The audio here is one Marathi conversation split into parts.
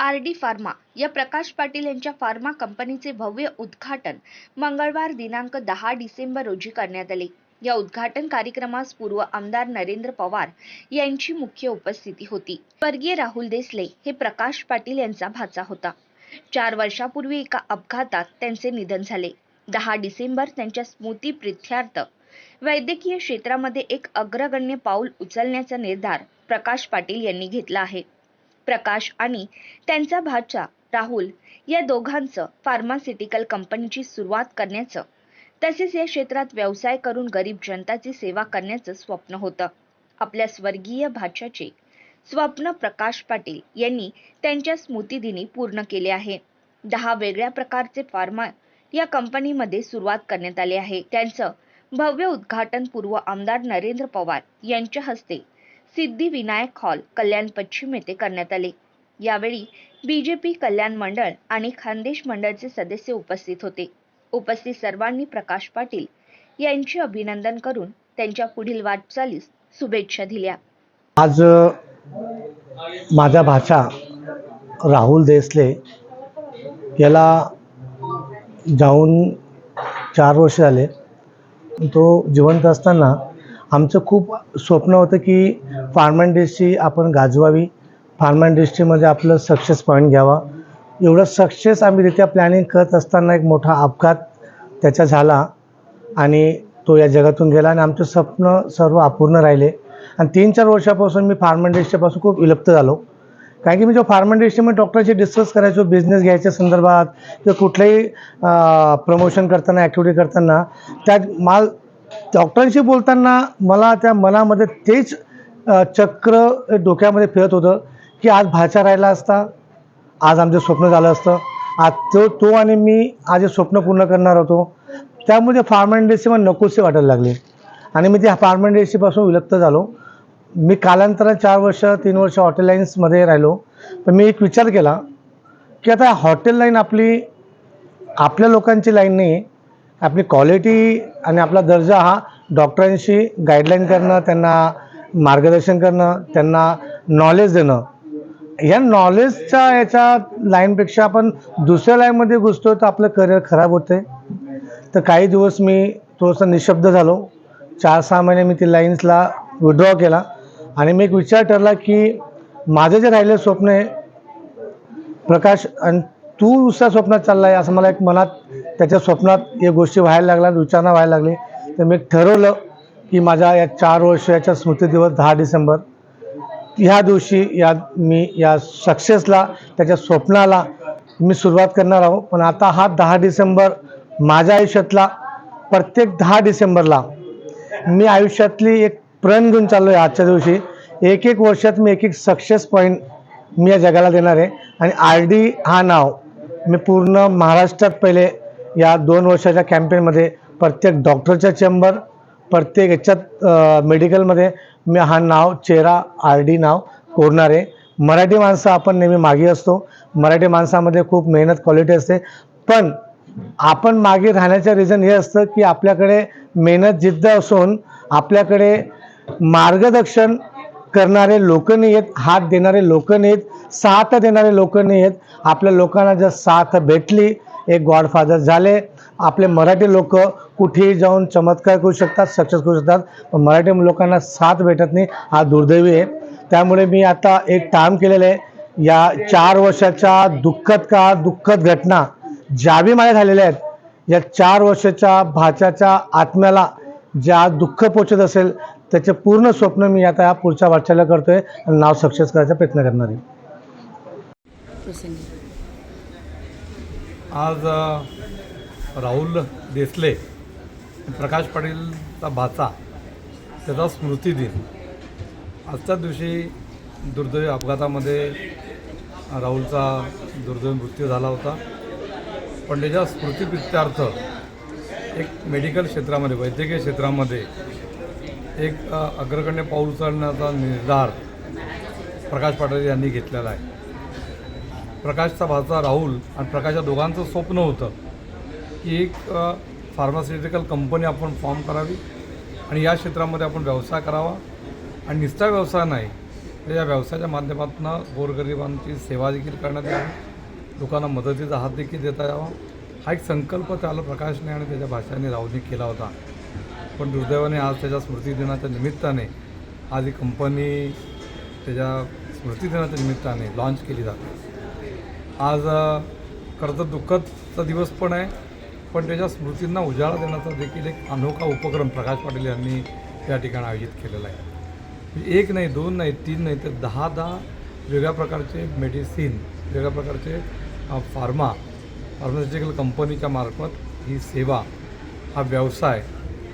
आर डी फार्मा या प्रकाश पाटील यांच्या फार्मा कंपनीचे भव्य उद्घाटन मंगळवार दिनांक दहा डिसेंबर रोजी करण्यात आले. या उद्घाटन कार्यक्रमास पूर्व आमदार नरेंद्र पवार यांची मुख्य उपस्थिती होती. स्वर्गीय राहुल देसले हे प्रकाश पाटील यांचा भाचा होता. चार वर्षापूर्वी एका अपघातात त्यांचे निधन झाले. दहा डिसेंबर त्यांच्या स्मृती प्रित्यर्थ वैद्यकीय क्षेत्रामध्ये एक अग्रगण्य पाऊल उचलण्याचा निर्धार प्रकाश पाटील यांनी घेतला आहे. प्रकाश आणि त्यांचा भाचा राहुल या दोघांचं फार्मास्युटिकल कंपनीची सुरुवात करण्याचं. तसेच या क्षेत्रात व्यवसाय करून गरीब जनताची सेवा करण्याचं स्वप्न होतं. आपल्या स्वर्गीय भाच्याचे स्वप्न प्रकाश पाटील यांनी त्यांच्या स्मृतिदिनी पूर्ण केले आहे. दहा वेगळ्या प्रकारचे फार्मा या कंपनीमध्ये सुरुवात करण्यात आली आहे. त्यांचं भव्य उद्घाटन पूर्व आमदार नरेंद्र पवार यांच्या हस्ते सिद्धिविनायक हॉल कल्याण पश्चिम येथे करण्यात आले. यावेळी बीजेपी कल्याण मंडळ आणि खानदेश मंडळचे सदस्य उपस्थित होते. उपस्थित सर्वांनी प्रकाश पाटील यांचे अभिनंदन करून त्यांच्या पुढील वाटचालीस शुभेच्छा दिल्या. आज माझा भाचा राहुल देसले याला जाऊन चार वर्ष झाले. तो जिवंत असताना आमचं खूप स्वप्न होतं की फार्म इंडस्ट्री आपण गाजवावी. फार्म इंडस्ट्रीमध्ये आपलं सक्सेस पॉईंट घ्यावा. एवढं सक्सेस आम्ही रित्या प्लॅनिंग करत असताना एक मोठा अपघात त्याचा झाला आणि तो या जगातून गेला आणि आमचं स्वप्न सर्व अपूर्ण राहिले. आणि तीन चार वर्षापासून मी फार्म इंडस्ट्रीपासून खूप विलुप्त झालो. कारण की मी जो फार्म इंडस्ट्रीमध्ये डॉक्टरशी डिस्कस करायचो बिझनेस घ्यायच्या संदर्भात किंवा कुठलंही प्रमोशन करताना ॲक्टिव्हिटी करताना त्यात माल डॉक्टरांशी बोलताना मला त्या मनामध्ये तेच चक्र डोक्यामध्ये फिरत होतं की आज भाचा राहिला असता आज आमचं स्वप्न झालं असतं. आज तो तो आणि मी आज हे स्वप्न पूर्ण करणार होतो. त्यामुळे फार्मा इंडस्ट्री मला नकोसे वाटायला लागले. आणि मी त्या फार्मा इंडस्ट्रीपासून विलुप्त झालो. मी कालांतरात चार वर्ष तीन वर्ष हॉटेल लाईन्समध्ये राहिलो. पण मी एक विचार केला की आता हॉटेल लाईन आपली आपल्या लोकांची लाईन नाही आपली क्वालिटी आणि आपला दर्जा हा डॉक्टरांशी गाईडलाईन करणं त्यांना मार्गदर्शन करणं त्यांना नॉलेज देणं. या नॉलेजच्या याच्या लाईनपेक्षा आपण दुसऱ्या लाईनमध्ये घुसतो तर आपलं करिअर खराब होते तर काही दिवस मी थोडंसं निशब्द झालो. चार सहा महिने मी ती लाईन्सला विड्रॉ केला. आणि मी एक विचार ठरला की माझं जे राहिलं स्वप्न आहे प्रकाश आणि तू दुसऱ्या स्वप्नात चालला आहे असं मला एक मनात त्याच्या स्वप्नात या गोष्टी व्हायला लागल्या विचारणा व्हायला लागली. तर मी ठरवलं की माझ्या या चार वर्ष याच्या स्मृतिदिवस दहा डिसेंबर ह्या दिवशी या मी या सक्सेसला त्याच्या स्वप्नाला मी सुरुवात करणार आहोत पण आता हा दहा डिसेंबर माझ्या आयुष्यातला प्रत्येक दहा डिसेंबरला मी आयुष्यातली एक प्रण घेऊन चाललो आहे आजच्या दिवशी. एक एक वर्षात मी एक एक सक्सेस पॉईंट मी या जगाला देणार आहे. आणि आर डी हा नाव मी पूर्ण महाराष्ट्रात पहिले या दोन वर्षाच्या कॅम्पेनमध्ये प्रत्येक डॉक्टरच्या चेंबर प्रत्येक याच्यात मेडिकलमध्ये मी हा नाव चेहरा आर डी नाव कोरणार आहे. मराठी माणसं आपण नेहमी मागे असतो. मराठी माणसामध्ये खूप मेहनत क्वालिटी असते. पण आपण मागे राहण्याचं रिझन हे असतं की आपल्याकडे मेहनत जिद्द असून आपल्याकडे मार्गदर्शन करणारे लोक नाही आहेत हात देणारे लोक नाही आहेत साथ देणारे लोक नाही आहेत. आपल्या लोकांना जर साथ भेटली एक गॉडफादर झाले. आपले मराठी लोक कुठेही जाऊन चमत्कार करू शकतात सक्सेस करू शकतात पण मराठी लोकांना साथ भेटत नाही हा दुर्दैवी आहे. त्यामुळे मी आता एक काम केलेलं आहे. या चार वर्षाच्या दुःखद का दुःखद घटना ज्याही माझ्या झालेल्या आहेत या चार वर्षाच्या भाच्याच्या आत्म्याला ज्या दुःख पोचत असेल त्याचे पूर्ण स्वप्न मी आता या पुढच्या वाटचाला करतोय. आणि नाव सक्सेस करायचा प्रयत्न करणार आहे. आज राहुल देसले प्रकाश पाटीलचा भाचा त्याचा स्मृती दिन. आजच्या दिवशी दुर्दैवी अपघातामध्ये राहुलचा दुर्दैवी मृत्यू झाला होता. पण त्याच्या स्मृतिप्रित्यार्थ एक मेडिकल क्षेत्रामध्ये वैद्यकीय क्षेत्रामध्ये एक अग्रगण्य पाऊल उचलण्याचा निर्धार प्रकाश पाटील यांनी घेतलेला आहे. प्रकाशचा भाचा राहुल आणि प्रकाशच्या दोघांचं स्वप्न होतं की एक फार्मास्युटिकल कंपनी आपण फॉर्म करावी आणि या क्षेत्रामध्ये आपण व्यवसाय करावा. आणि निस्ता व्यवसाय नाही या व्यवसायाच्या माध्यमातून गोरगरिबांची सेवा देखील करण्यात यावी. लोकांना मदतीचा हात देखील देता यावा. हा एक संकल्प त्याला प्रकाशने आणि त्याच्या भाषाने राहुलने केला होता. पण दुर्दैवाने आज त्याच्या स्मृतिदिनाच्या निमित्ताने आज ही कंपनी त्याच्या स्मृतिदिनाच्या निमित्ताने लॉन्च केली जाते. आज खरं तर दुःखदचा दिवस पण आहे पण त्याच्या स्मृतींना उजाळा देण्याचा देखील एक अनोखा उपक्रम प्रकाश पाटील यांनी या ठिकाणी आयोजित केलेला आहे. म्हणजे एक नाही दोन नाही तीन नाही तर दहा दहा वेगळ्या प्रकारचे मेडिसिन वेगळ्या प्रकारचे फार्मा फार्मास्युटिकल कंपनीच्या मार्फत ही सेवा हा व्यवसाय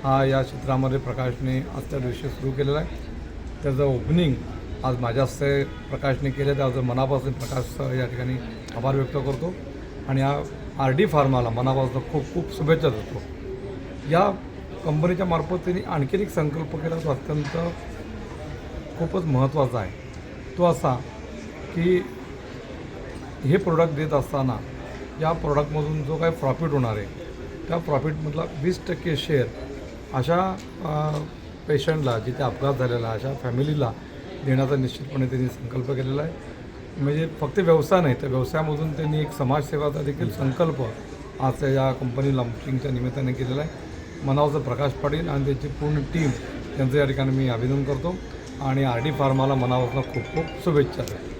हा या क्षेत्रामध्ये प्रकाशने आजच्या दिवशी सुरू केलेला आहे. त्याचं ओपनिंग आज माझ्या हस्ते प्रकाशने केलं त्याचं मनापासून प्रकाश या ठिकाणी आभार व्यक्त करतो. आणि या आर डी फार्माला मनापासून खूप खूप शुभेच्छा देतो. या कंपनीच्या मार्फत त्यांनी आणखीन एक संकल्प केला तो अत्यंत खूपच महत्त्वाचा आहे. तो असा की हे प्रोडक्ट देत असताना या प्रोडक्टमधून जो काही प्रॉफिट होणार आहे त्या प्रॉफिटमधला वीस टक्के शेअर अशा पेशंटला जिथे अपघात झालेला आहे, अशा फॅमिलीला देण्याचा निश्चितपणे त्यांनी संकल्प केलेला आहे. म्हणजे फक्त व्यवसाय नाही तर व्यवसायामधून त्यांनी एक समाजसेवाचा देखील संकल्प आज या कंपनी लॉन्चिंगच्या निमित्ताने केलेला आहे. मनावरचं प्रकाश पाटील आणि त्यांची पूर्ण टीम त्यांचं या ठिकाणी मी अभिनंदन करतो. आणि आर डी फार्माला मनापासून खूप खूप शुभेच्छा. देतो